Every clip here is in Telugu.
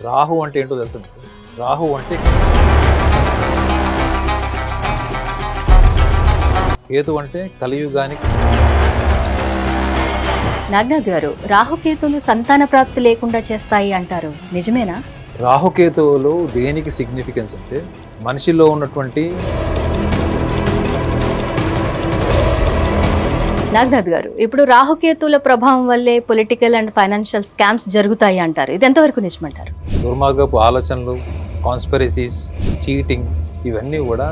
రాహు అంటే ఏంటో తెలుసు? రాహు అంటే కేతు అంటే కలియుగానికి నాగ్నాథ్ గారు రాహుకేతులు సంతాన ప్రాప్తి లేకుండా చేస్తాయి అంటారు నిజమేనా రాహుకేతువులు దేనికి సిగ్నిఫికెన్స్ అంటే మనిషిలో ఉన్నటువంటి నాగ్నాథ్ గారు ఇప్పుడు రాహుకేతుల ప్రభావం వల్లే పొలిటికల్ అండ్ ఫైనాన్షియల్ స్కామ్స్ జరుగుతాయి అంటారు. ఇది ఎంతవరకు నిజమంటారు? దుర్మార్గపు ఆలోచనలు కాన్స్పిరసీస్ చీటింగ్ ఇవన్నీ కూడా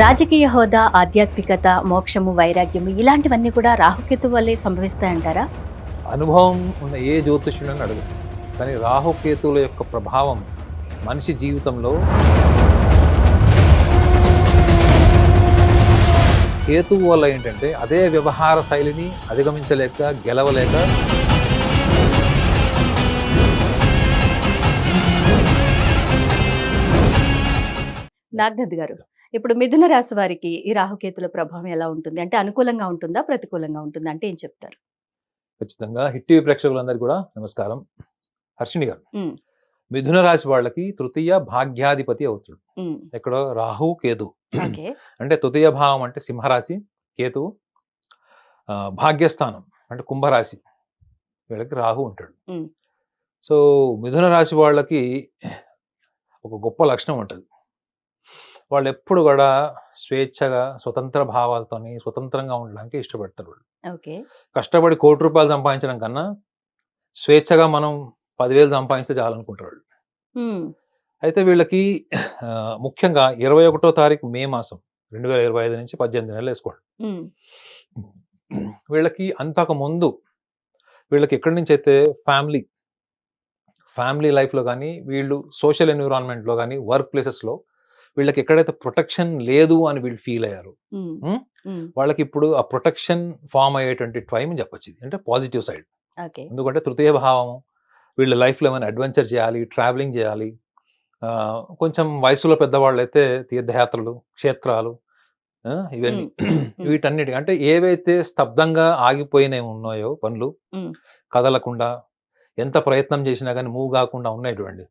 రాజకీయ హోదా ఆధ్యాత్మికత మోక్షము వైరాగ్యము ఇలాంటివన్నీ కూడా రాహుకేతు వల్లే సంభవిస్తాయంటారా అనుభవం ఉన్న ఏ జ్యోతిష్యుడని అడగదు. కానీ రాహుకేతువుల యొక్క ప్రభావం మనిషి జీవితంలో కేతువు వల్ల ఏంటంటే అదే వ్యవహార శైలిని అధిగమించలేక గెలవలేక నాగ్నాథ్ గారు ఇప్పుడు మిథున రాశి వారికి ఈ రాహుకేతుల ప్రభావం ఎలా ఉంటుంది? అంటే అనుకూలంగా ఉంటుందా ప్రతికూలంగా ఉంటుందా? అంటే ఏం చెప్తారు? ఖచ్చితంగా. హిట్ టీవీ ప్రేక్షకులందరికీ కూడా నమస్కారం. హర్షిణి గారు. మిథున రాశి వాళ్ళకి తృతీయ భాగ్యాధిపతి అవుతాడు. ఉమ్, ఎక్కడో రాహు కేతు. అంటే తృతీయ భావం అంటే సింహరాశి కేతువు ఆ, భాగ్యస్థానం అంటే కుంభరాశి. వీళ్ళకి రాహు ఉంటాడు. సో మిథున రాశి వాళ్ళకి ఒక గొప్ప లక్షణం ఉంటుంది. వాళ్ళు ఎప్పుడు కూడా స్వేచ్ఛగా స్వతంత్ర భావాలతోని స్వతంత్రంగా ఉండడానికి ఇష్టపడతారు వాళ్ళు. కష్టపడి కోటి రూపాయలు సంపాదించడం కన్నా స్వేచ్ఛగా మనం పదివేలు సంపాదిస్తే చాలనుకుంటారు వాళ్ళు. అయితే వీళ్ళకి ముఖ్యంగా ఇరవై ఒకటో తారీఖు మే మాసం రెండు వేల ఇరవై ఐదు నుంచి పద్దెనిమిది నెలలు వేసుకోండి వీళ్ళకి అంతకు ముందు వీళ్ళకి ఎక్కడి నుంచి అయితే ఫ్యామిలీ ఫ్యామిలీ లైఫ్లో కానీ వీళ్ళు సోషల్ ఎన్విరాన్మెంట్లో కానీ వర్క్ ప్లేసెస్లో వీళ్ళకి ఎక్కడైతే ప్రొటెక్షన్ లేదు అని వీళ్ళు ఫీల్ అయ్యారు. వాళ్ళకి ఇప్పుడు ఆ ప్రొటెక్షన్ ఫామ్ అయ్యేటువంటి టైం చెప్పొచ్చు అంటే పాజిటివ్ సైడ్. ఎందుకంటే తృతీయ భావం వీళ్ళ లైఫ్లో ఏమైనా అడ్వెంచర్ చేయాలి ట్రావెలింగ్ చేయాలి కొంచెం వయసులో పెద్దవాళ్ళు అయితే తీర్థయాత్రలు క్షేత్రాలు ఇవన్నీ వీటన్నిటి అంటే ఏవైతే స్తబ్దంగా ఆగిపోయినవి ఉన్నాయో పనులు. కదలకుండా ఎంత ప్రయత్నం చేసినా కానీ మూవ్ కాకుండా ఉన్నాయి చూడండి.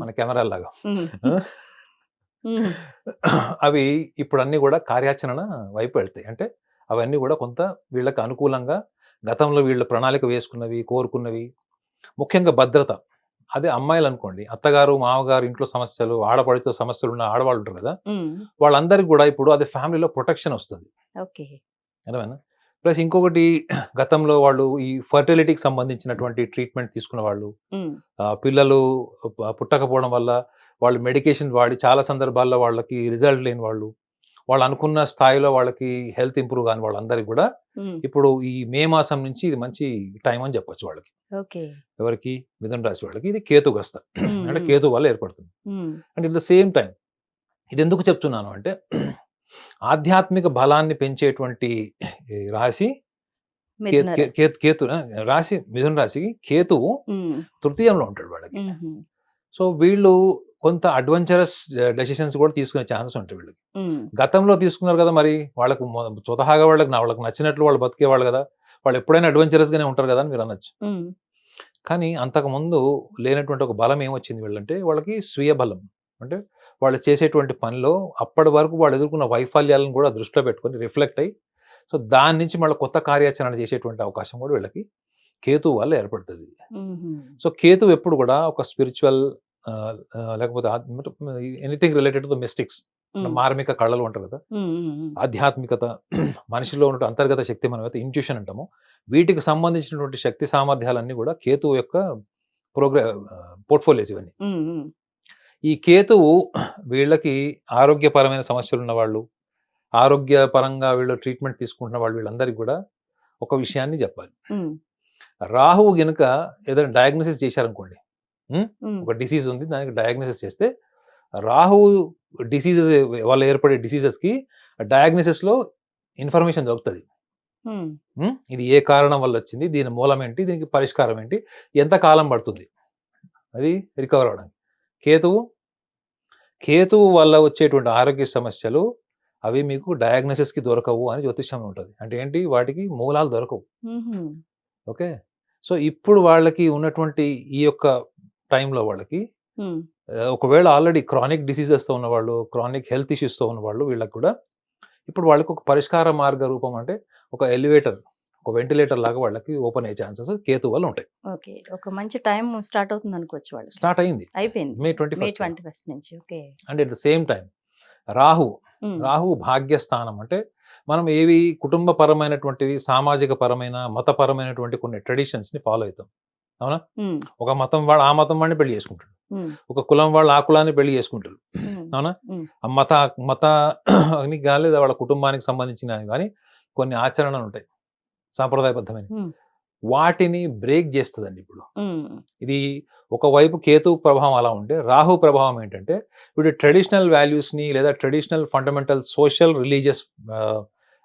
మన కెమెరా లాగా ఉమ్, ఆ? ఉమ్, అవి ఇప్పుడు అన్ని కూడా కార్యాచరణ వైపు వెళ్తాయి. అంటే అవన్నీ కూడా కొంత వీళ్ళకి అనుకూలంగా గతంలో వీళ్ళ ప్రణాళిక వేసుకున్నవి కోరుకున్నవి ముఖ్యంగా భద్రత. అదే అమ్మాయిలు అనుకోండి అత్తగారు మామగారు ఇంట్లో సమస్యలు ఆడపడితో సమస్యలు ఉన్న ఆడవాళ్ళు ఉంటారు కదా వాళ్ళందరికీ కూడా ఇప్పుడు అదే ఫ్యామిలీలో ప్రొటెక్షన్ వస్తుంది. అర్థమైనా ప్లస్ ఇంకొకటి గతంలో వాళ్ళు ఈ ఫర్టిలిటీకి సంబంధించినటువంటి ట్రీట్మెంట్ తీసుకున్న వాళ్ళు పిల్లలు పుట్టకపోవడం వల్ల వాళ్ళు మెడికేషన్ వాడి చాలా సందర్భాల్లో వాళ్ళకి రిజల్ట్ లేని వాళ్ళు వాళ్ళు అనుకున్న స్థాయిలో వాళ్ళకి హెల్త్ ఇంప్రూవ్ కాని వాళ్ళందరికీ కూడా ఇప్పుడు ఈ మే మాసం నుంచి ఇది మంచి టైం అని చెప్పొచ్చు వాళ్ళకి. ఎవరికి? మిథున రాశి వాళ్ళకి. ఇది కేతుగ్రస్త ఉమ్, అంటే కేతు వల్ల ఏర్పడుతుంది. And at the same time ఇది ఎందుకు చెప్తున్నాను అంటే ఆధ్యాత్మిక బలాన్ని పెంచేటువంటి రాశి. కేతు కేతు రాశి మిథున రాశికి కేతువు తృతీయంలో ఉంటాడు వాళ్ళకి. సో వీళ్ళు కొంత అడ్వెంచరస్ డెసిషన్స్ కూడా తీసుకునే ఛాన్సెస్ ఉంటాయి వీళ్ళకి. గతంలో తీసుకున్నారు కదా మరి వాళ్ళకు స్వతహాగా వాళ్ళకి నా- వాళ్ళకి నచ్చినట్లు వాళ్ళు బతికేవాళ్ళు కదా వాళ్ళు ఎప్పుడైనా adventurous గానే ఉంటారు కదా అని మీరు అనొచ్చు. కానీ అంతకు ముందు లేనటువంటి ఒక బలం ఏమొచ్చింది వీళ్ళంటే వాళ్ళకి స్వీయ బలం. అంటే వాళ్ళు చేసేటువంటి పనిలో అప్పటి వరకు వాళ్ళు ఎదుర్కొన్న వైఫల్యాలను కూడా దృష్టిలో పెట్టుకొని రిఫ్లెక్ట్ అయ్యి సో దాని నుంచి మళ్ళీ కొత్త కార్యాచరణ చేసేటువంటి అవకాశం కూడా వీళ్ళకి కేతు వల్ల ఏర్పడుతుంది. సో కేతు ఎప్పుడు కూడా ఒక స్పిరిచువల్ లేకపోతే ఎనీథింగ్ రిలేటెడ్ టు మిస్టిక్స్ మార్మిక కళలు అంటారు కదా. ఆధ్యాత్మికత మనిషిలో ఉన్న అంతర్గత శక్తి మనం అయితే ఇంట్యూషన్ అంటాము. వీటికి సంబంధించినటువంటి శక్తి సామర్థ్యాలన్నీ కూడా కేతువు యొక్క ప్రోగ్రా పోర్ట్ఫోలియోస్ ఇవన్నీ. ఈ కేతువు వీళ్ళకి ఆరోగ్యపరమైన సమస్యలు ఉన్న వాళ్ళు ఆరోగ్యపరంగా వీళ్ళు ట్రీట్మెంట్ తీసుకుంటున్న వాళ్ళు వీళ్ళందరికీ కూడా ఒక విషయాన్ని చెప్పాలి. రాహువు గనుక ఏదైనా డయాగ్నోసిస్ చేశారనుకోండి ఒక డిసీజ్ ఉంది. దానికి డయాగ్నోసిస్ చేస్తే రాహువు డిసీజెస్ వల్ల ఏర్పడే డిసీజెస్కి డయాగ్నోసిస్లో ఇన్ఫర్మేషన్ దొరుకుతుంది. ఉమ్, ఉమ్, ఇది ఏ కారణం వల్ల వచ్చింది? దీని మూలం ఏంటి? దీనికి పరిష్కారం ఏంటి? ఎంత కాలం పడుతుంది? అది రికవర్ అవడానికి కేతువు కేతువు వల్ల వచ్చేటువంటి ఆరోగ్య సమస్యలు అవి మీకు డయాగ్నోసిస్కి దొరకవు అని జ్యోతిష్యం ఉంటుంది. అంటే ఏంటి? వాటికి మూలాలు దొరకవు. ఓకే? సో ఇప్పుడు వాళ్ళకి ఉన్నటువంటి ఈ యొక్క టైంలో వాళ్ళకి. ఒకవేళ ఆల్రెడీ క్రానిక్ డిసీజెస్తో ఉన్నవాళ్ళు క్రానిక్ హెల్త్ ఇష్యూస్తో ఉన్నవాళ్ళు వీళ్ళకి కూడా ఇప్పుడు వాళ్ళకి ఒక పరిష్కార మార్గ రూపం అంటే ఒక ఎలివేటర్ ఒక వెంటిలేటర్ లాగా వాళ్ళకి ఓపెన్ అయ్యే ఛాన్సెస్ కేతు వల్ల ఉంటాయి. ఓకే. ఒక మంచి టైం స్టార్ట్ అవుతుంది అనుకోవచ్చు వాళ్ళు స్టార్ట్ అయింది. అయిపోయింది. May twenty May twenty first నుంచి. Okay. And at the same time Rahu Rahu భాగ్యస్థానం అంటే మనం ఏవి కుటుంబ పరమైనటువంటివి సామాజిక పరమైన మతపరమైనటువంటి కొన్ని ట్రెడిషన్స్ని ఫాలో అవుతాం. ఉమ్, ఒక మతం వాడు ఆ మతం వాడిని పెళ్ళి చేసుకుంటాడు. ఒక కులం వాళ్ళు ఆ కులాన్ని పెళ్ళి చేసుకుంటారు అవునా. ఆ మత మత కానీ లేదా వాళ్ళ కుటుంబానికి సంబంధించిన కానీ కొన్ని ఆచరణలు ఉంటాయి. సాంప్రదాయబద్ధమైన వాటిని బ్రేక్ చేస్తుందండి ఇప్పుడు. ఇది ఒకవైపు కేతు ప్రభావం అలా ఉంటే రాహు ప్రభావం ఏంటంటే వీడు ట్రెడిషనల్ వాల్యూస్ని లేదా ట్రెడిషనల్ ఫండమెంటల్ సోషల్ రిలీజియస్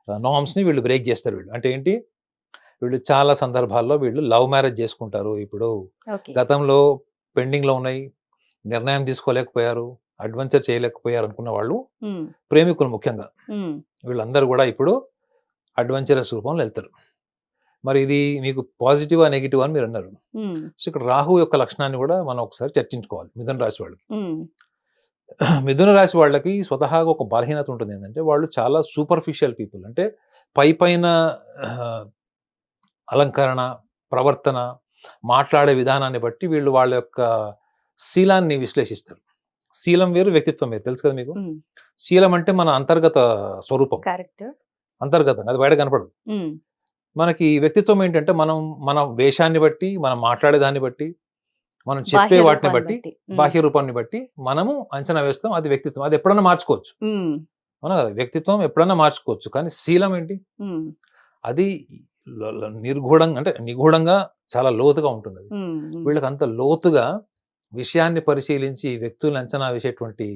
నామ్స్ని వీళ్ళు బ్రేక్ చేస్తారు వీళ్ళు. అంటే ఏంటి? వీళ్ళు చాలా సందర్భాల్లో వీళ్ళు లవ్ మ్యారేజ్ చేసుకుంటారు ఇప్పుడు. గతంలో పెండింగ్లో ఉన్నాయి నిర్ణయం తీసుకోలేకపోయారు అడ్వెంచర్ చేయలేకపోయారు అనుకున్న వాళ్ళు ప్రేమికులు ముఖ్యంగా. వీళ్ళందరూ కూడా ఇప్పుడు అడ్వెంచరస్ రూపంలో వెళ్తారు. మరి ఇది మీకు పాజిటివ్ నెగిటివ్ అని మీరు అన్నారు. సో ఇక్కడ రాహు యొక్క లక్షణాన్ని కూడా మనం ఒకసారి చర్చించుకోవాలి మిథున రాశి వాళ్ళకి. మిథున రాశి వాళ్ళకి స్వతహాగా ఒక బలహీనత ఉంటుంది ఏంటంటే వాళ్ళు చాలా సూపర్ఫిషియల్ పీపుల్ అంటే పై పైన ఆ, అలంకరణ ప్రవర్తన మాట్లాడే విధానాన్ని బట్టి వీళ్ళు వాళ్ళ యొక్క శీలాన్ని విశ్లేషిస్తారు. శీలం వేరు వ్యక్తిత్వం వేరు. తెలుసు కదా మీకు? శీలం అంటే మన అంతర్గత స్వరూపం. అంతర్గతం అది బయట కనపడదు. మనకి వ్యక్తిత్వం ఏంటంటే మనం మన వేషాన్ని బట్టి మనం మాట్లాడే దాన్ని బట్టి మనం చెప్పే వాటిని బట్టి బాహ్య రూపాన్ని బట్టి మనము అంచనా వేస్తాం. అది వ్యక్తిత్వం. అది ఎప్పుడన్నా మార్చుకోవచ్చు. అవునా కదా? వ్యక్తిత్వం ఎప్పుడన్నా మార్చుకోవచ్చు. కానీ శీలం ఏంటి? అది నిర్గూఢంగా అంటే నిగూఢంగా చాలా లోతుగా ఉంటుంది అది వీళ్ళకి అంత లోతుగా విషయాన్ని పరిశీలించి వ్యక్తులను అంచనా వేసేటువంటి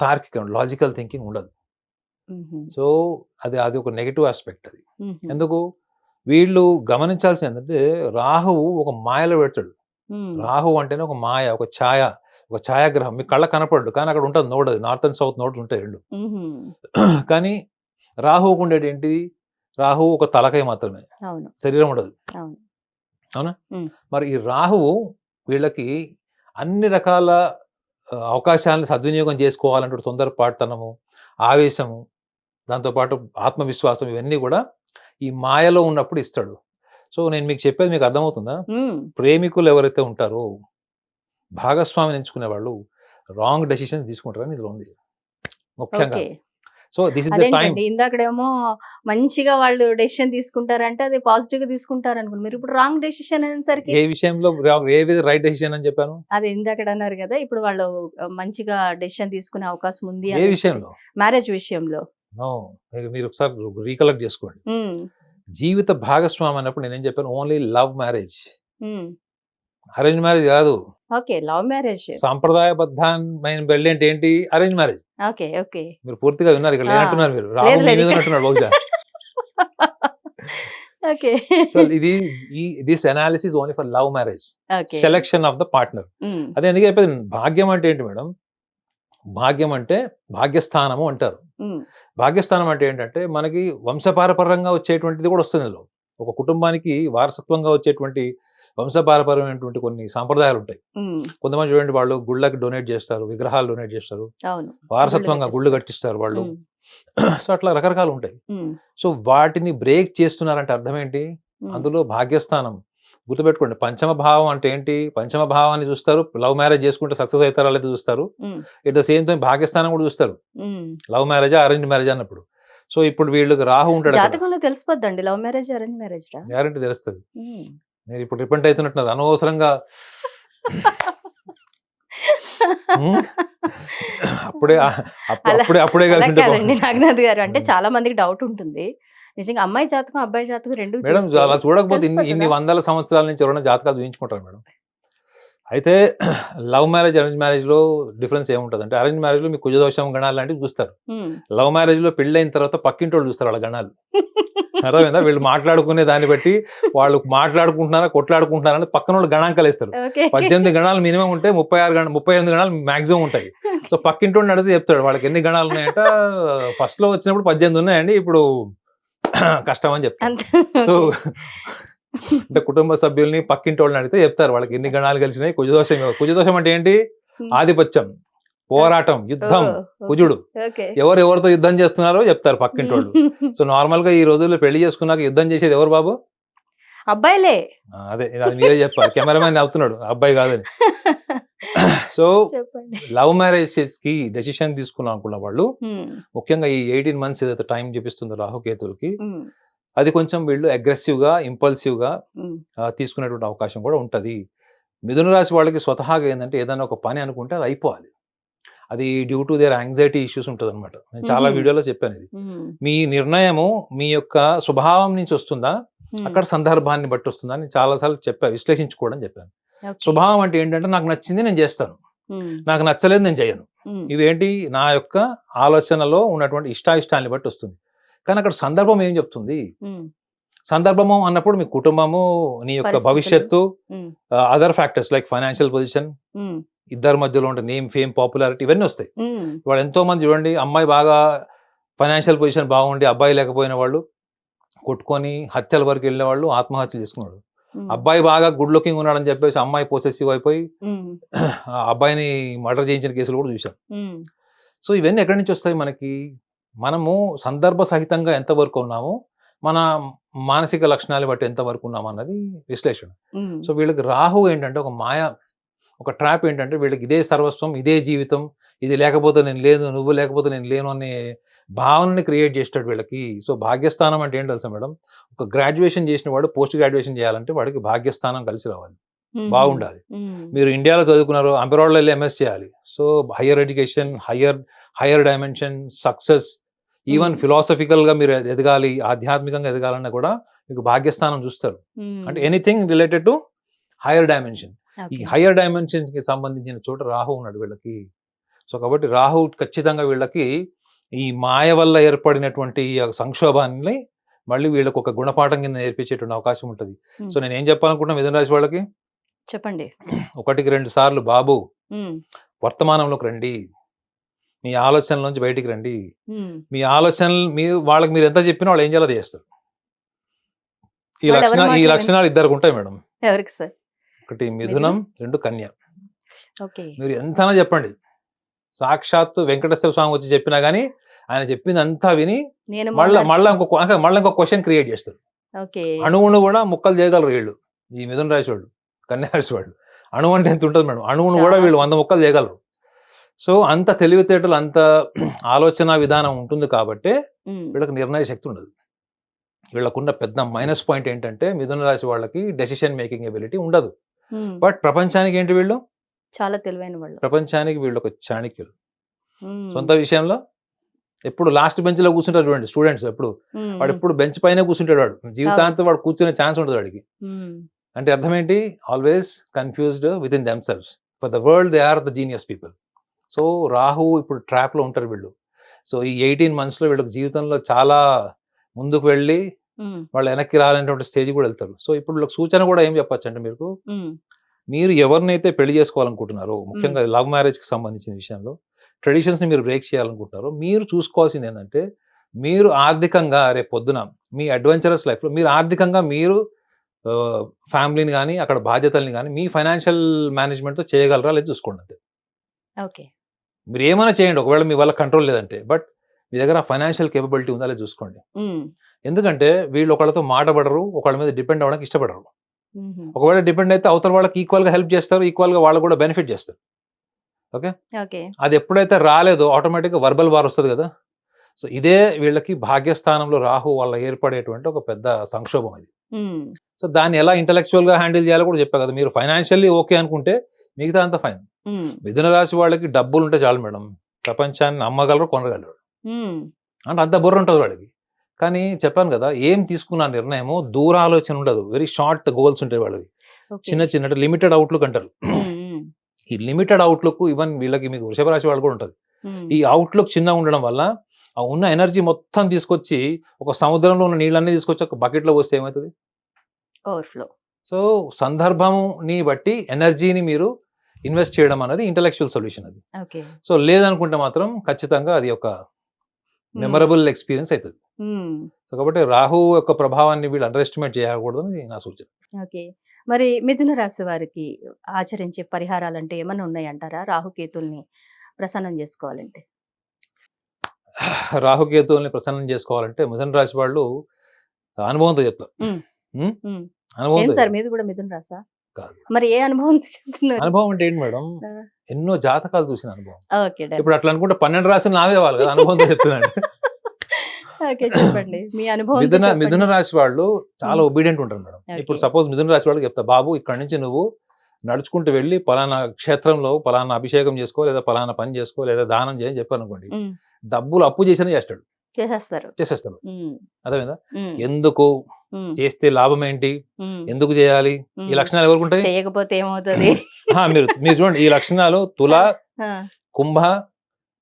తార్కికం లాజికల్ థింకింగ్ ఉండదు. సో అది అది ఒక నెగిటివ్ ఆస్పెక్ట్ అది. ఎందుకు? వీళ్ళు గమనించాల్సింది ఏంటంటే రాహువు ఒక మాయలో పెడతాడు. రాహు అంటేనే ఒక మాయ ఒక ఛాయ ఒక ఛాయాగ్రహం. మీ కళ్ళ కనపడదు కానీ అక్కడ ఉంటుంది నోడ్ అది నార్త్ అండ్ సౌత్ నోడ్స్ ఉంటాయి రెండు. కానీ రాహువుకు ఉండేది ఏంటిది రాహువు ఒక తలకాయ మాత్రమే. శరీరం ఉండదు. అవును. మరి ఈ రాహువు వీళ్ళకి అన్ని రకాల అవకాశాలను సద్వినియోగం చేసుకోవాలంటే తొందరపాటుతనము ఆవేశము దాంతోపాటు ఆత్మవిశ్వాసం ఇవన్నీ కూడా ఈ మాయలో ఉన్నప్పుడు ఇస్తాడు. సో నేను మీకు చెప్పేది మీకు అర్థమవుతుందా? ప్రేమికులు ఎవరైతే ఉంటారో భాగస్వామిని ఎంచుకునే వాళ్ళు రాంగ్ డెసిషన్స్ తీసుకుంటారని ఇందులో ఉంది. ముఖ్యంగా సో దిస్ ఇస్ ఇందాకడేమో మంచిగా వాళ్ళు డెసిషన్ తీసుకుంటారంటే అది పాజిటివ్గా తీసుకుంటారు అనుకోండి మీరు ఇప్పుడు రాంగ్ డెసిషన్ అనేసరికి ఏ విషయంలో ఏది రైట్ డెసిషన్ అని చెప్పాను? అది ఇందాకడ అన్నారు కదా ఇప్పుడు వాళ్ళు మంచిగా డెసిషన్ తీసుకునే అవకాశం ఉంది ఏ విషయంలో? మ్యారేజ్ విషయంలో. మీరు ఒకసారి రీకలెక్ట్ చేసుకోండి. జీవిత భాగస్వామి అన్నప్పుడు నేనేం చెప్పాను? Only love marriage. Arrange marriage కాదు. Okay love marriage. సాంప్రదాయబద్ధమైన పెళ్ళి అంటే ఏంటి? Arrange marriage. Okay okay. మీరు పూర్తిగా విన్నారు ఇక్కడ మీరు. రాహు లేదు, మీ లేదు. మీద ఉన్నట్టున్నారు బహుశా. ఓకే. సో ఇది ఈ this analysis only for love marriage selection of the partner అదే ఎందుకు చెప్పేది భాగ్యం అంటే ఏంటి మేడం? భాగ్యం అంటే భాగ్యస్థానము అంటారు. భాగ్యస్థానం అంటే ఏంటంటే మనకి వంశపారపరంగా వచ్చేటువంటిది కూడా వస్తుంది ఒక కుటుంబానికి వారసత్వంగా వచ్చేటువంటి వంశపారపరమైనటువంటి కొన్ని సాంప్రదాయాలు ఉంటాయి కొంతమంది చూడండి వాళ్ళు గుళ్ళకి డొనేట్ చేస్తారు విగ్రహాలు డొనేట్ చేస్తారు. వారసత్వంగా గుళ్ళు కట్టిస్తారు. వాళ్ళు. సో అట్లా రకరకాలు ఉంటాయి సో వాటిని బ్రేక్ చేస్తున్నారంటే అర్థం ఏంటి అందులో భాగ్యస్థానం. గుర్తుపెట్టుకోండి పంచమ భావం అంటే ఏంటి? పంచమ భావాన్ని చూస్తారు లవ్ మ్యారేజ్ చేసుకుంటే సక్సెస్ అవుతారా లేదా చూస్తారు. ఎట్ ద సేమ్ టైం భాగ్యస్థానం కూడా చూస్తారు. లవ్ మ్యారేజా అరేంజ్ మ్యారేజ్ అన్నప్పుడు. సో ఇప్పుడు వీళ్ళకి రాహు ఉంటాడు జాతకంలో తెలిసిపోద్దండి love marriage arrange marriage guarantee తెలుస్తుంది. మీరు ఇప్పుడు రిపెంట్ అవుతున్నట్టున్నారు అనవసరంగా. అప్పుడే అప్పుడే అప్పుడే కలిసి. నాగనాథ్ గారు అంటే. చాలా మందికి డౌట్ ఉంటుంది నిజంగా అమ్మాయి జాతకం అబ్బాయి జాతకం రెండు మేడం అలా చూడకపోతే ఇన్ని ఇన్ని? వందల సంవత్సరాల నుంచి ఎవరైనా జాతకాలు చూపించుకుంటారు మేడం అయితే లవ్ మ్యారేజ్ అరేంజ్ మ్యారేజ్లో డిఫరెన్స్ ఏముంటుంది అంటే అరేంజ్ మ్యారేజ్లో మీకు కుజదోషం గణాలు లాంటివి చూస్తారు. లవ్ మ్యారేజ్లో పెళ్ళైన తర్వాత పక్కింటి వాళ్ళు చూస్తారు వాళ్ళ గణాలు. అర్థమైందా? వీళ్ళు మాట్లాడుకునే దాన్ని బట్టి వాళ్ళు మాట్లాడుకుంటున్నారా కొట్లాడుకుంటున్నారా అని పక్కన వాళ్ళు గణాంకాలు వేస్తారు. ఓకే. పద్దెనిమిది గణాలు మినిమం ఉంటే ముప్పై ఆరు గణ ముప్పై ఎనిమిది గణాలు మాక్సిమం ఉంటాయి. సో పక్కింటి వాడిని అడిగితే చెప్తాడు వాళ్ళకి ఎన్ని గణాలు ఉన్నాయంట? ఫస్ట్లో వచ్చినప్పుడు పద్దెనిమిది ఉన్నాయండి ఇప్పుడు కష్టం అని చెప్తారు అంతే. సో అంటే కుటుంబ సభ్యుల్ని పక్కింటి వాళ్ళని అడిగితే చెప్తారు వాళ్ళకి ఎన్ని గణాలు కలిసినాయి? కుజదోషం కుజదోషం అంటే ఏంటి. ఆధిపత్యం పోరాటం యుద్ధం కుజుడు. ఎవరు ఎవరితో యుద్ధం చేస్తున్నారో చెప్తారు పక్కింటి వాళ్ళు సో నార్మల్గా ఈ రోజుల్లో పెళ్ళి చేసుకున్నాక యుద్ధం చేసేది ఎవరు బాబు? అబ్బాయిలే. అదే అది మీరే చెప్పాలి. కెమెరామెన్ అవుతున్నాడు అబ్బాయి కాదని. సో లవ్ మ్యారేజెస్కి డెసిషన్ తీసుకున్నాం అనుకున్న వాళ్ళు ముఖ్యంగా ఈ ఎయిటీన్ మంత్స్ ఏదైతే టైం చూపిస్తుందో రాహుకేతులకి అది కొంచెం వీళ్ళు అగ్రెసివ్గా ఇంపల్సివ్గా ఉమ్, ఆ, తీసుకునేటువంటి అవకాశం కూడా ఉంటది. మిథున రాశి వాళ్ళకి స్వతహాగా ఏంటంటే ఏదైనా ఒక పని అనుకుంటే అది అయిపోవాలి. అది due to their anxiety issues ఉంటుంది అనమాట నేను చాలా. వీడియోలో చెప్పాను ఇది. మీ నిర్ణయము మీ యొక్క స్వభావం నుంచి వస్తుందా? అక్కడ సందర్భాన్ని బట్టి వస్తుందా? అని చాలాసార్లు చెప్పా విశ్లేషించుకోవడం చెప్పాను. స్వభావం అంటే ఏంటంటే నాకు నచ్చింది నేను చేస్తాను. నాకు నచ్చలేదు నేను చేయను. ఇవేంటి నా యొక్క ఆలోచనలో ఉన్నటువంటి ఇష్టాయిష్టాన్ని బట్టి వస్తుంది. కానీ అక్కడ సందర్భం ఏం చెప్తుంది? సందర్భము అన్నప్పుడు మీ కుటుంబము నీ యొక్క. భవిష్యత్తు other factors like financial position ఇద్దరి మధ్యలో ఉండే నేమ్ ఫేమ్ పాపులారిటీ ఇవన్నీ వస్తాయి. ఇవాళ ఎంతో మంది చూడండి అమ్మాయి బాగా ఫైనాన్షియల్ పొజిషన్ బాగుండి అబ్బాయి లేకపోయిన వాళ్ళు కొట్టుకొని హత్యల వరకు వెళ్ళిన వాళ్ళు ఆత్మహత్యలు చేసుకున్నాడు. అబ్బాయి బాగా గుడ్ లుకింగ్ ఉన్నాడని చెప్పేసి అమ్మాయి పొసెసివ్ అయిపోయి అబ్బాయిని మర్డర్ చేయించిన కేసులు కూడా చూశాం. ఉమ్, సో ఇవన్నీ ఎక్కడి నుంచి వస్తాయి మనకి? మనము సందర్భ సహితంగా ఎంతవరకు ఉన్నామో మన మానసిక లక్షణాలు బట్టి ఎంతవరకు ఉన్నాము అన్నది విశ్లేషణ. సో వీళ్ళకి రాహు ఏంటంటే ఒక మాయ ఒక ట్రాప్ ఏంటంటే వీళ్ళకి ఇదే సర్వస్వం ఇదే జీవితం ఇది లేకపోతే నేను లేదు నువ్వు లేకపోతే నేను లేను అనే భావనని క్రియేట్ చేస్తాడు వీళ్ళకి. సో భాగ్యస్థానం అంటే ఏం తెలుసా మేడం? ఒక గ్రాడ్యుయేషన్ చేసిన వాడు పోస్ట్ గ్రాడ్యుయేషన్ చేయాలంటే వాడికి భాగ్యస్థానం కలిసి రావాలి. బాగుండాలి. మీరు ఇండియాలో చదువుకున్నారు అబ్రాడ్లో వెళ్ళి ఎంఎస్ చేయాలి. So higher education higher higher dimension success even Hmm. ఫిలాసఫికల్గా మీరు ఎదగాలి ఆధ్యాత్మికంగా ఎదగాలన్నా కూడా మీకు భాగ్యస్థానం చూస్తారు. అంటే anything related to higher dimension. ఈ. హయ్యర్ డైమెన్షన్కి సంబంధించిన చోట రాహు ఉన్నాడు వీళ్ళకి. సో కాబట్టి రాహు ఖచ్చితంగా వీళ్ళకి ఈ మాయ వల్ల ఏర్పడినటువంటి సంక్షోభాన్ని మళ్ళీ వీళ్ళకి ఒక గుణపాఠం కింద నేర్పించేటువంటి అవకాశం ఉంటుంది. సో నేను ఏం చెప్పాలనుకుంటున్నా మిథున రాశి వాళ్ళకి? చెప్పండి. ఒకటికి రెండు సార్లు బాబు వర్తమానంలోకి రండి. మీ ఆలోచనల నుంచి బయటికి రండి. మీ ఆలోచనలు మీ వాళ్ళకి మీరు ఎంత చెప్పినా వాళ్ళు ఏం చేయాలో చేస్తారు. ఈ లక్షణ ఈ లక్షణాలు ఇద్దరికి ఉంటాయి మేడం. ఎవరికి సార్? ఒకటి మిథునం రెండు కన్య. మీరు ఎంతనా చెప్పండి. సాక్షాత్తు వెంకటేశ్వర స్వామి వచ్చి చెప్పినా గానీ ఆయన చెప్పింది అంతా విని మళ్ళీ మళ్ళీ ఇంకో మళ్ళీ ఇంకో క్వశ్చన్ క్రియేట్ చేస్తారు. అణువును కూడా ముక్కలు చేయగలరు వీళ్ళు. ఈ మిథున రాశి వాళ్ళు కన్యా రాశి వాళ్ళు. అణువు అంటే ఎంత ఉంటుంది మేడం? అణువును కూడా వీళ్ళు వంద ముక్కలు చేయగలరు. సో అంత తెలివితేటలు అంత ఆలోచన విధానం ఉంటుంది కాబట్టి వీళ్ళకి నిర్ణయ శక్తి ఉండదు. వీళ్ళకున్న పెద్ద మైనస్ పాయింట్ ఏంటంటే మిథున రాశి వాళ్ళకి డెసిషన్ మేకింగ్ ఎబిలిటీ ఉండదు. బట్ ప్రపంచానికి ఏంటి వీళ్ళు? చాలా తెలివైన వాళ్ళు. ప్రపంచానికి వీళ్ళు ఒక చాణక్యులు సొంత విషయంలో ఎప్పుడు లాస్ట్ బెంచ్లో కూర్చుంటారు చూడండి స్టూడెంట్స్ ఎప్పుడు. వాడు ఎప్పుడు బెంచ్ పైన కూర్చుంటాడు వాడు. జీవితాంతం వాడు కూర్చునే ఛాన్స్ ఉండదు వాడికి. అంటే అర్థం ఏంటి? Always confused with in themselves for the world they are the genius people. So Rahu ఇప్పుడు ట్రాప్లో ఉంటారు వీళ్ళు. సో ఈ ఎయిటీన్ మంత్స్లో వీళ్ళకి జీవితంలో చాలా ముందుకు వెళ్ళి వాళ్ళు వెనక్కి రాలనేటువంటి స్టేజ్ కూడా వెళ్తారు. సో ఇప్పుడు వీళ్ళకి సూచన కూడా ఏం చెప్పొచ్చు అంటే మీకు మీరు ఎవరినైతే పెళ్ళి చేసుకోవాలనుకుంటున్నారో ముఖ్యంగా లవ్ మ్యారేజ్కి సంబంధించిన విషయంలో ట్రెడిషన్స్ని మీరు బ్రేక్ చేయాలనుకుంటున్నారో మీరు చూసుకోవాల్సింది ఏంటంటే మీరు ఆర్థికంగా రేపు పొద్దున మీ అడ్వెంచరస్ లైఫ్లో మీరు ఆర్థికంగా మీరు ఫ్యామిలీని కానీ అక్కడ బాధ్యతల్ని కానీ మీ ఫైనాన్షియల్ మేనేజ్మెంట్తో చేయగలరా? లేదు చూసుకోండి అంతే. ఓకే. మీరు ఏమైనా చేయండి ఒకవేళ మీ వల్ల కంట్రోల్ లేదంటే. బట్ మీ దగ్గర ఫైనాన్షియల్ కేపబిలిటీ ఉందా లేదు చూసుకోండి. ఎందుకంటే వీళ్ళు ఒకళ్ళతో మాటపడరు ఒకళ్ళ మీద డిపెండ్ అవ్వడానికి ఇష్టపడరు. ఒకవేళ డిపెండ్ అయితే అవతల వాళ్ళకి ఈక్వల్గా హెల్ప్ చేస్తారు ఈక్వల్గా వాళ్ళు కూడా బెనిఫిట్ చేస్తారు. ఓకే. అది ఎప్పుడైతే రాలేదో ఆటోమేటిక్గా వర్బల్ వార్ వస్తుంది కదా. సో ఇదే వీళ్ళకి భాగ్యస్థానంలో రాహు వల్ల ఏర్పడేటువంటి ఒక పెద్ద సంక్షోభం ఇది ఉమ్, సో దాన్ని ఎలా ఇంటలెక్చువల్గా హ్యాండిల్ చేయాలో కూడా చెప్పా కదా. మీరు ఫైనాన్షియల్లీ ఓకే అనుకుంటే మిగతా అంతా ఫైన్ మిథున రాశి వాళ్ళకి డబ్బులు ఉంటే చాలు మేడం. ప్రపంచాన్ని అమ్మగలరు కొనగలరు. అంటే అంత బుర్ర ఉంటుంది వాడికి కానీ చెప్పాను కదా ఏం తీసుకున్న నిర్ణయము దూర ఆలోచన ఉండదు. వెరీ షార్ట్ గోల్స్ ఉంటాయి వాళ్ళవి. చిన్న చిన్న లిమిటెడ్ అవుట్లుక్ అంటారు. ఈ లిమిటెడ్ అవుట్లుక్ ఈవెన్ వీళ్ళకి మీకు వృషభ రాశి వాళ్ళు కూడా ఉంటుంది. ఈ అవుట్లుక్ చిన్నగా ఉండడం వల్ల ఆ ఉన్న ఎనర్జీ మొత్తం తీసుకొచ్చి ఒక సముద్రంలో ఉన్న నీళ్ళన్నీ తీసుకొచ్చి ఒక బకెట్లో పోస్తే ఏమవుతుంది? ఓవర్ఫ్లో సో సందర్భంని బట్టి ఎనర్జీని మీరు ఇన్వెస్ట్ చేయడం అనేది ఇంటలెక్చువల్ సొల్యూషన్ అది. సో లేదనుకుంటే మాత్రం ఖచ్చితంగా అది ఒక మెమరబుల్ ఎక్స్పీరియన్స్ అవుతుంది కాబట్టి రాహు యొక్క ప్రభావాన్ని వీళ్ళు అండర్ ఎస్టిమేట్ చేయకూడదని నా సూచన. ఓకే. మరి మిథున రాశి వారికి ఆచరించే పరిహారాలు అంటే ఏమైనా ఉన్నాయంటారా? రాహుకేతుల్ని ప్రసన్నం చేసుకోవాలంటే. రాహుకేతువుల్ని ప్రసన్నం చేసుకోవాలంటే మిథున రాశి వాళ్ళు అనుభవంతో చెప్తారు. అనుభవంతో సార్ మీది కూడా మిథున రాసా కాదు. మరి ఏ అనుభవం చెప్తున్నారు? అనుభవం అంటే ఏంటి మేడం. ఎన్నో జాతకాలు చూసిన అనుభవం. ఇప్పుడు అట్లా అనుకుంటే పన్నెండు రాశులు నావే వాళ్ళు కదా అనుభవంతో చెప్పండి. మీ అనుభవం మిథున మిథున రాశి వాళ్ళు చాలా. ఒబీడియంట్ ఉంటారు మేడం. ఇప్పుడు సపోజ్ మిథున రాశి వాళ్ళకి చెప్తా బాబు ఇక్కడ నుంచి నువ్వు నడుచుకుంటూ వెళ్ళి పలానా క్షేత్రంలో పలానా అభిషేకం చేసుకో లేదా పలానా పని చేసుకో లేదా దానం చేయని చెప్పాను అనుకోండి డబ్బులు అప్పు చేసినా చేస్తాడు. చేసేస్తారు. చేసేస్తాడు. ఉమ్, అర్థమైందా? ఎందుకు? చేస్తే లాభం ఏంటి ఎందుకు చేయాలి. ఈ లక్షణాలు ఎవరికి ఉంటాయి చేయకపోతే ఏమవుతుంది? మీరు మీరు చూడండి. ఈ లక్షణాలు తుల కుంభ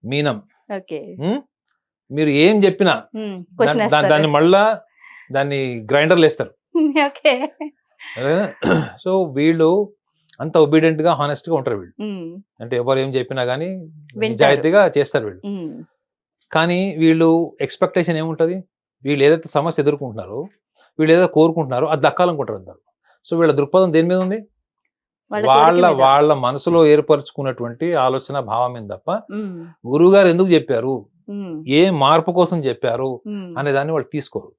మీనం? మీరు ఏం చెప్పినా దాన్ని- మళ్ళా దాన్ని గ్రైండర్లు వేస్తారు. సో వీళ్ళు అంత ఒబీడియంట్గా హానెస్ట్గా ఉంటారు వీళ్ళు. అంటే ఎవరు ఏం చెప్పినా వింటారు. నిజాయితీగా చేస్తారు వీళ్ళు. కానీ వీళ్ళు ఎక్స్పెక్టేషన్ ఏముంటది? వీళ్ళు ఏదైతే సమస్య ఎదుర్కొంటున్నారో వీళ్ళు ఏదో కోరుకుంటున్నారో అది దక్కాలనుకుంటారు అందరు సో వీళ్ళ దృక్పథం దేని మీద ఉంది? వాళ్ళ వాళ్ళ మనసులో ఏర్పరచుకున్నటువంటి ఆలోచన భావం మీద తప్ప గురువు గారు ఎందుకు చెప్పారు? ఏ మార్పు కోసం చెప్పారు? అనే దాన్ని వాళ్ళు తీసుకోరు.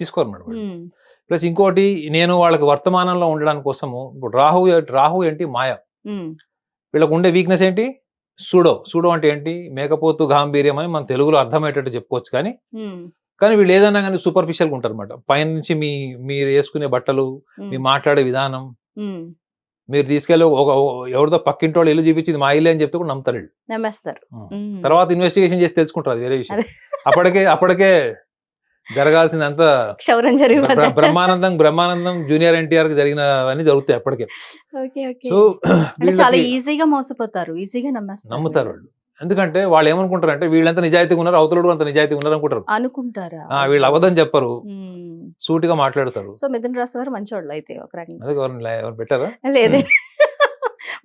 తీసుకోరు మేడం ప్లస్ ఇంకోటి నేను వాళ్ళకి వర్తమానంలో ఉండడానికి కోసము ఇప్పుడు రాహు రాహు ఏంటి? మాయ. వీళ్ళకు ఉండే వీక్నెస్ ఏంటి? సూడో సూడో అంటే ఏంటి? మేకపోతు గాంభీర్యం అని మన తెలుగులో అర్థమయ్యేటట్టు చెప్పుకోవచ్చు కానీ కానీ వీళ్ళు ఏదన్నా కానీ సూపర్ఫిషియల్గా ఉంటారు అనమాట పైన నుంచి మీ మీరు వేసుకునే బట్టలు మీ మాట్లాడే విధానం. మీరు తీసుకెళ్ళి ఒక ఎవరిదో పక్కింటి వాళ్ళు ఇల్లు చూపించింది మా ఇల్లు అని చెప్తే కూడా నమ్ముతారు వీళ్ళు. నమ్మేస్తారు. తర్వాత ఇన్వెస్టిగేషన్ చేసి తెలుసుకుంటారు అది వేరే విషయం. అప్పటికే అప్పటికే జరగాల్సిందంతా క్షౌరం జరిగిపోతుంది బ్రహ్మానందం బ్రహ్మానందం జూనియర్ ఎన్టీఆర్కి జరిగినవన్నీ జరుగుతాయి అప్పటికే. సో చాలా ఈజీగా మోసపోతారు. ఈజీగా నమ్మేస్తారు. నమ్ముతారు వాళ్ళు. ఎందుకంటే వాళ్ళు ఏమనుకుంటారు అంటే వీళ్ళంతా నిజాయితీగా ఉన్నారు అవతలడు అంత నిజాయితీగా ఉన్నారు అనుకుంటారు. అనుకుంటారా? వీళ్ళు అబద్ధం చెప్పరు. సూటిగా మాట్లాడతారు. సో మిథున రాశి వారు మంచోళ్ళు అయితే ఒక రకంగా. ఎవరు పెట్టారా? లేదే.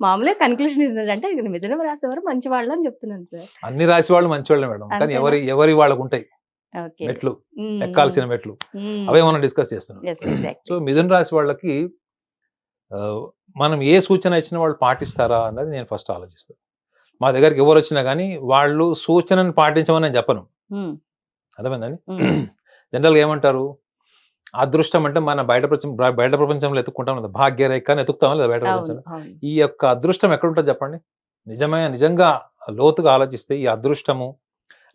మామూలుగా కన్క్లూషన్ ఇస్తుంది అంటే ఇది మిథున రాశి వారు మంచి వాళ్ళు అని చెప్తున్నాను సార్. అన్ని రాసి వాళ్ళు మంచి వాళ్ళే మేడం. కానీ? ఎవరి ఎవరి వాళ్ళకు ఉంటాయి. మెట్లు. ఎక్కాల్సిన మెట్లు. అవే మనం డిస్కస్ చేస్తున్నాం. సో మిథున రాశి వాళ్ళకి మనం ఏ సూచన ఇచ్చినా వాళ్ళు పాటిస్తారా అన్నది నేను ఫస్ట్ ఆలోచిస్తాను. మా దగ్గరికి ఎవరు వచ్చినా కానీ వాళ్ళు సూచనను పాటించమని నేను చెప్పను. అర్థమైందండి? జనరల్గా ఏమంటారు? అదృష్టం అంటే మన బయట ప్రపంచం బయట ప్రపంచంలో ఎత్తుకుంటాం కదా భాగ్యరేఖ అని ఎత్తుకుతామా లేదా బయట ప్రపంచంలో. ఈ యొక్క అదృష్టం ఎక్కడ ఉంటుంది చెప్పండి? నిజమైన నిజంగా లోతుగా ఆలోచిస్తే ఈ అదృష్టము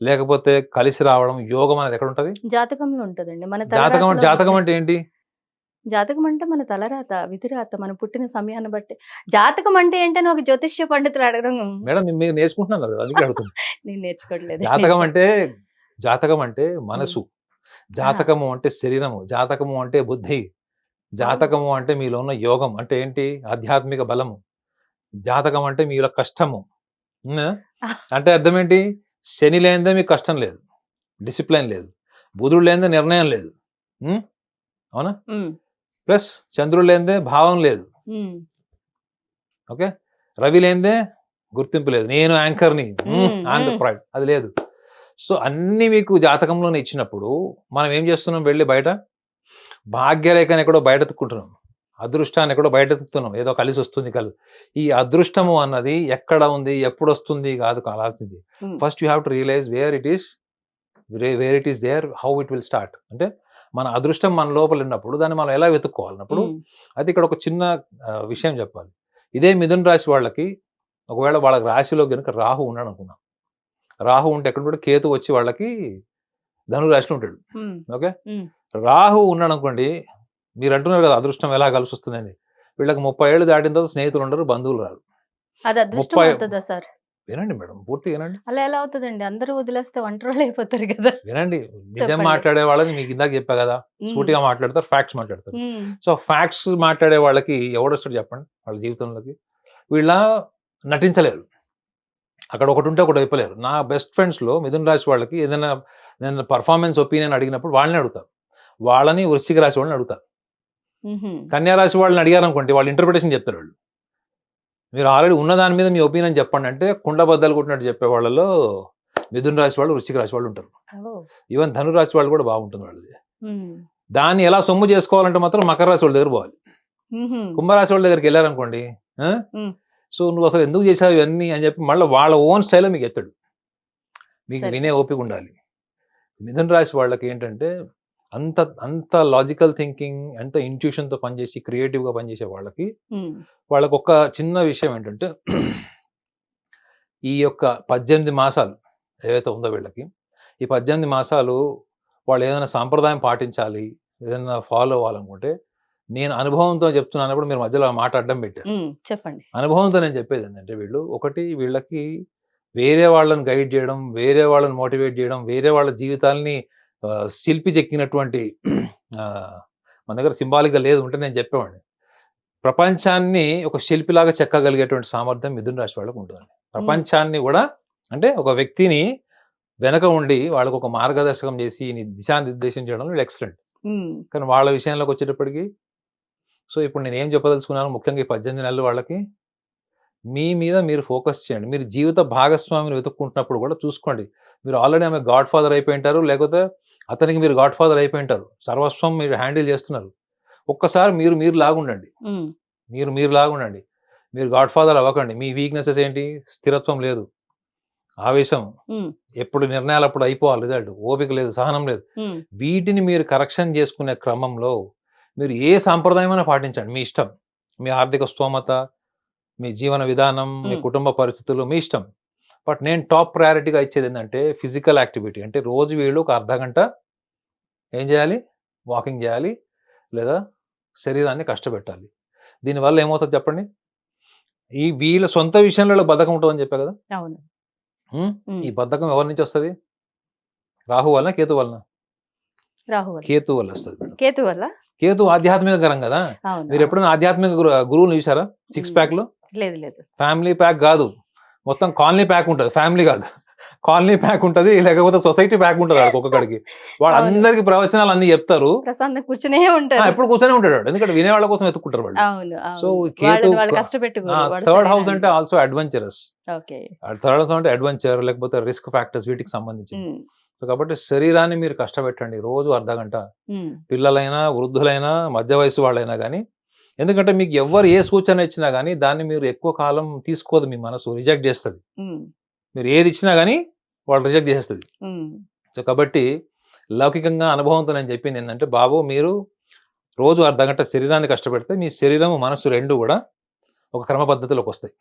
లేకపోతే కలిసి రావడం యోగం అనేది ఎక్కడ ఉంటది జాతకంలో ఉంటదండి. మన జాతకం జాతకం. అంటే ఏంటి? జాతకం అంటే మన తలరాత విధిరాత మన పుట్టిన సమయాన్ని బట్టి. జాతకం అంటే ఏంటని ఒక జ్యోతిష్య పండితులు అడగడం మేడం మీరు- నేర్చుకుంటున్నారు కదా అందుకే నేను నేర్చుకోవట్లేదు. జాతకం అంటే జాతకం అంటే మనసు జాతకము అంటే శరీరము. జాతకము అంటే బుద్ధి. జాతకము అంటే మీలో ఉన్న యోగం. అంటే ఏంటి? ఆధ్యాత్మిక బలము. జాతకం అంటే మీలో కష్టము? అంటే అర్థం ఏంటి? శని లేనిదే మీకు కష్టం లేదు. డిసిప్లిన్ లేదు. బుధుడు లేనిదే నిర్ణయం లేదు? అవునా? ప్లస్ చంద్రుడు లేనిదే భావం లేదు. ఓకే? రవి లేనిదే గుర్తింపు లేదు. నేను యాంకర్ని. Hmm, on the hmm. Pride అది లేదు. సో అన్ని మీకు జాతకంలోనే ఇచ్చినప్పుడు మనం ఏం చేస్తున్నాం వెళ్ళి బయట? భాగ్యరేఖని ఎక్కడో బయట ఎత్తుకుంటున్నాం అదృష్టాన్ని ఎక్కడో బయట ఎత్తుకుతున్నాం ఏదో కలిసి వస్తుంది కలు ఈ అదృష్టము అన్నది ఎక్కడ ఉంది ఎప్పుడు వస్తుంది కాదు కావాల్సింది ఉమ్, first you have to realise where it is where it is there how it will start అంటే మన అదృష్టం మన లోపల ఉన్నప్పుడు దాన్ని మనం ఎలా వెతుక్కోవాలన్నప్పుడు అయితే ఇక్కడ ఒక చిన్న విషయం చెప్పాలి. ఇదే మిథున రాశి వాళ్ళకి ఒకవేళ వాళ్ళకి రాశిలో కనుక రాహు ఉన్నాడు అనుకుందాం. రాహు ఉంటే ఎక్కడ కూడా కేతు వచ్చి వాళ్ళకి ధను రాశిలో ఉంటాడు. ఓకే. రాహు ఉన్నాడు అనుకోండి మీరు అంటున్నారు కదా అదృష్టం ఎలా కలిసి వస్తుందని. వీళ్ళకి ముప్పై ఏళ్ళు దాటిన తర్వాత స్నేహితులు ఉండరు బంధువులు రారు. ముప్పై- వినండి మేడం పూర్తి వినండి. అలా ఎలా అవుతుందండి? అందరూ వదిలేస్తే ఒంటరి అయిపోతారు కదా. వినండి. నిజం. మాట్లాడే వాళ్ళని మీకు ఇందాక చెప్పా కదా సూటిగా మాట్లాడతారు ఫ్యాక్ట్స్ మాట్లాడతారు. సో ఫ్యాక్ట్స్ మాట్లాడే వాళ్ళకి ఎవడొస్తాడు చెప్పండి? వాళ్ళ జీవితంలోకి. వీళ్ళ నటించలేరు. అక్కడ ఒకటి ఉంటే ఒకటి అయిపోలేరు. నా బెస్ట్ ఫ్రెండ్స్లో మిథున్ రాశి వాళ్ళకి ఏదైనా నేను పర్ఫార్మెన్స్ ఒపీనియన్ అడిగినప్పుడు వాళ్ళని అడుగుతారు. వాళ్ళని వృశ్చిక రాశి వాళ్ళని అడుగుతారు. కన్యా రాశి వాళ్ళని అడిగారు అనుకోండి వాళ్ళు ఇంటర్ప్రిటేషన్ చెప్తారు వాళ్ళు. మీరు ఆల్రెడీ ఉన్న దాని మీద మీ ఒపీనియన్ చెప్పండి. అంటే కుండ బద్దలు కొట్టినట్టు చెప్పే వాళ్ళలో మిథున్ రాశి వాళ్ళు వృశ్చిక రాశి వాళ్ళు ఉంటారు. ఈవెన్ ధను రాశి వాళ్ళు కూడా బాగుంటుంది వాళ్ళది. దాన్ని ఎలా సొమ్ము చేసుకోవాలంటే మాత్రం మకర రాశి వాళ్ళ దగ్గర పోవాలి. కుంభరాశి వాళ్ళ దగ్గరికి వెళ్ళారనుకోండి. సో నువ్వు అసలు ఎందుకు చేసావు ఇవన్నీ? అని చెప్పి మళ్ళీ వాళ్ళ ఓన్ స్టైల్లో మీకు ఎత్తాడు. మీకు. వినే ఓపిక ఉండాలి. మిథున రాశి వాళ్ళకి ఏంటంటే అంత అంత లాజికల్ థింకింగ్ అంత ఇంట్యూషన్తో పనిచేసి క్రియేటివ్గా పనిచేసే వాళ్ళకి వాళ్ళకు ఒక చిన్న విషయం ఏంటంటే ఈ యొక్క పద్దెనిమిది మాసాలు ఏవైతే ఉందో వీళ్ళకి ఈ పద్దెనిమిది మాసాలు వాళ్ళు ఏదైనా సాంప్రదాయం పాటించాలి ఏదైనా ఫాలో అవ్వాలనుకుంటే నేను అనుభవంతో చెప్తున్నానప్పుడు మీరు మధ్యలో ఆ మాట అడ్డం పెట్టారు. చెప్పండి. అనుభవంతో నేను చెప్పేది ఏంటంటే వీళ్ళు ఒకటి వీళ్ళకి వేరే వాళ్ళని గైడ్ చేయడం వేరే వాళ్ళని మోటివేట్ చేయడం వేరే వాళ్ళ జీవితాల్ని శిల్పి చెక్కినటువంటి మన దగ్గర సింబాలిక్గా లేదు ఉంటే నేను చెప్పేవాడిని. ప్రపంచాన్ని ఒక శిల్పిలాగా చెక్కగలిగేటువంటి సామర్థ్యం మిథున రాశి వాళ్ళకు ఉంటుంది. ప్రపంచాన్ని కూడా అంటే ఒక వ్యక్తిని వెనక ఉండి వాళ్ళకు ఒక మార్గదర్శకం చేసి దిశానిర్దేశం చేయడం ఎక్సలెంట్ కానీ వాళ్ళ విషయంలోకి వచ్చేటప్పటికి సో ఇప్పుడు నేను ఏం చెప్పదలుచుకున్నాను? ముఖ్యంగా ఈ పద్దెనిమిది నెలలు వాళ్ళకి మీ మీద మీరు ఫోకస్ చేయండి. మీరు జీవిత భాగస్వామిని వెతుక్కుంటున్నప్పుడు కూడా చూసుకోండి. మీరు ఆల్రెడీ ఆమె గాడ్ ఫాదర్ అయిపోయింటారు లేకపోతే అతనికి మీరు గాడ్ ఫాదర్ అయిపోయింటారు. సర్వస్వం మీరు హ్యాండిల్ చేస్తున్నారు. ఒక్కసారి మీరు మీరు లాగుండండి. మీరు మీరు లాగుండండి. మీరు గాడ్ ఫాదర్ అవ్వకండి. మీ వీక్నెసెస్ ఏంటి? స్థిరత్వం లేదు. ఆవేశం. ఎప్పుడు నిర్ణయాలు అప్పుడు అయిపోవాలి. రిజల్ట్. ఓపిక లేదు. సహనం లేదు. వీటిని మీరు కరెక్షన్ చేసుకునే క్రమంలో మీరు ఏ సాంప్రదాయమైనా పాటించండి. మీ ఇష్టం. మీ ఆర్థిక స్తోమత మీ జీవన విధానం మ్. కుటుంబ పరిస్థితులు మీ ఇష్టం. బట్ నేను టాప్ ప్రయారిటీగా ఇచ్చేది ఏంటంటే ఫిజికల్ యాక్టివిటీ. అంటే రోజు వీళ్ళు ఒక అర్ధ గంట ఏం చేయాలి? వాకింగ్ చేయాలి లేదా శరీరాన్ని కష్టపెట్టాలి. దీనివల్ల ఏమవుతుంది చెప్పండి? ఈ వీళ్ళ సొంత విషయంలో బద్ధకం ఉంటుందని చెప్పా కదా? అవును. ఈ బద్ధకం ఎవరి నుంచి వస్తుంది? రాహు వలన కేతు వలన? రాహు కేతు వల్ల వస్తుంది కేతు వల్ల? కేతు ఆధ్యాత్మిక గరం కదా? మీరు ఎప్పుడైనా ఆధ్యాత్మిక గురు గురువులు చూసారా సిక్స్. ప్యాక్లో లేదు లేదు. ఫ్యామిలీ ప్యాక్ కాదు. మొత్తం కాలనీ ప్యాక్ ఉంటుంది ఫ్యామిలీ కాదు. కాలనీ ప్యాక్ ఉంటది లేకపోతే సొసైటీ ప్యాక్ ఉంటుంది వాడికి ఒక్కొక్కడికి వాళ్ళందరికి ప్రవచనాలు అన్ని చెప్తారు. ప్రశాంత్ కూర్చునే ఆ, ఉంటారు ఎప్పుడు కూర్చొని ఉంటాడు వాడు. ఎందుకంటే వినేవాళ్ళ కోసం ఎత్తుకుంటారు వాళ్ళు. సో కేతు థర్డ్ హౌస్ అంటే ఆల్సో అడ్వెంచరస్ థర్డ్ హౌస్ అంటే అడ్వెంచర్ లేకపోతే రిస్క్ ఫ్యాక్టర్స్ వీటికి సంబంధించి సో కాబట్టి శరీరాన్ని మీరు కష్టపెట్టండి రోజు అర్ధ గంట పిల్లలైనా వృద్ధులైనా మధ్య వయసు వాళ్ళైనా కానీ ఎందుకంటే మీకు ఎవరు ఏ సూచన ఇచ్చినా కానీ దాన్ని మీరు ఎక్కువ కాలం తీసుకోదు మీ మనసు రిజెక్ట్ చేస్తుంది. మీరు ఏది ఇచ్చినా కానీ వాళ్ళు రిజెక్ట్ చేసేస్తుంది. సో కాబట్టి లౌకికంగా అనుభవంతో నేను చెప్పింది ఏంటంటే బాబు మీరు రోజు అర్ధ గంట శరీరాన్ని కష్టపెడితే మీ శరీరం మనసు రెండు కూడా ఒక క్రమ పద్ధతిలోకి వస్తాయి.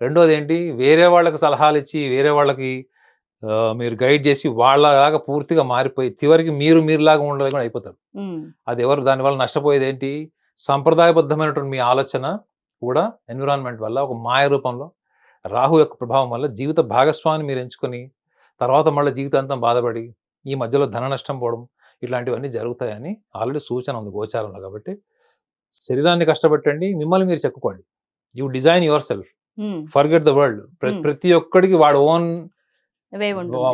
రెండోది ఏంటి? వేరే వాళ్ళకి సలహాలు ఇచ్చి వేరే వాళ్ళకి మీరు గైడ్ చేసి వాళ్ళలాగా పూర్తిగా మారిపోయి చివరికి మీరు మీరులాగా ఉండలేకుండా అయిపోతారు. అది ఎవరు దానివల్ల నష్టపోయేది ఏంటి? సంప్రదాయబద్ధమైనటువంటి మీ ఆలోచన కూడా ఎన్విరాన్మెంట్ వల్ల ఒక మాయ రూపంలో రాహు యొక్క ప్రభావం వల్ల జీవిత భాగస్వామిని మీరు ఎంచుకొని తర్వాత మళ్ళీ జీవితాంతం బాధపడి ఈ మధ్యలో ధన నష్టం పోవడం ఇట్లాంటివన్నీ జరుగుతాయని ఆల్రెడీ సూచన ఉంది గోచారంలో కాబట్టి శరీరాన్ని కష్టపెట్టండి మిమ్మల్ని మీరు చెక్కుకోండి. You design yourself. Forget the world. ప్రతి ఒక్కడికి వాడు ఓన్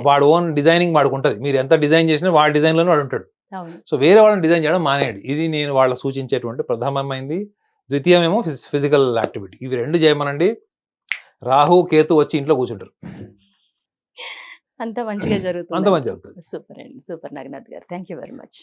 వాడు ఓన్ డిజైనింగ్ వాడికి ఉంటుంది. మీరు ఎంత డిజైన్ చేసినా వాడి డిజైన్లోనే వాడు ఉంటాడు. సో వేరే వాళ్ళని డిజైన్ చేయడం మానేయండి. ఇది నేను వాళ్ళకి సూచించేటువంటి ప్రథమమైంది ద్వితీయమేమో ఫిజికల్ యాక్టివిటీ. ఇవి రెండు చేయమనండి. రాహు కేతు వచ్చి ఇంట్లో కూర్చుంటారు. అంత మంచిగా జరుగుతుంది అంత మంచి జరుగుతుంది. సూపర్ అండి. సూపర్. నాగనాథ్ గారు. Thank you very much.